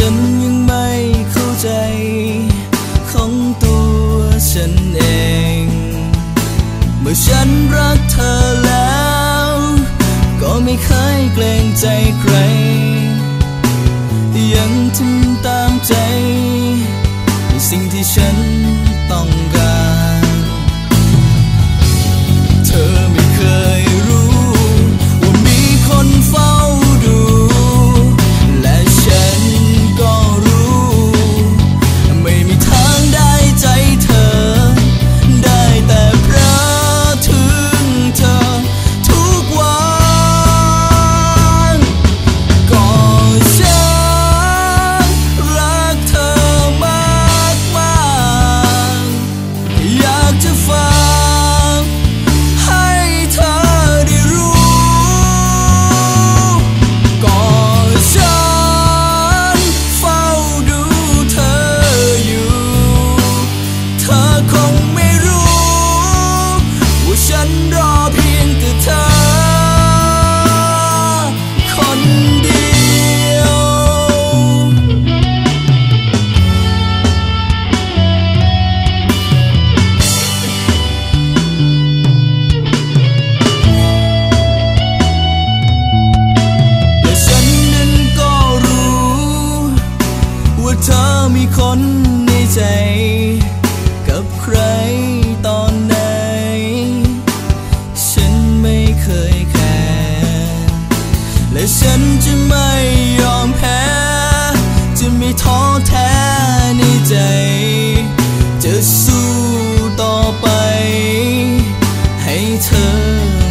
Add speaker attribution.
Speaker 1: ฉันยังไม่เข้าใจของตัวฉันเอง เมื่อฉันรักเธอแล้ว ก็ไม่เคยเกรงใจใคร ยังทำตามใจ ในสิ่งที่ฉันต้องการ love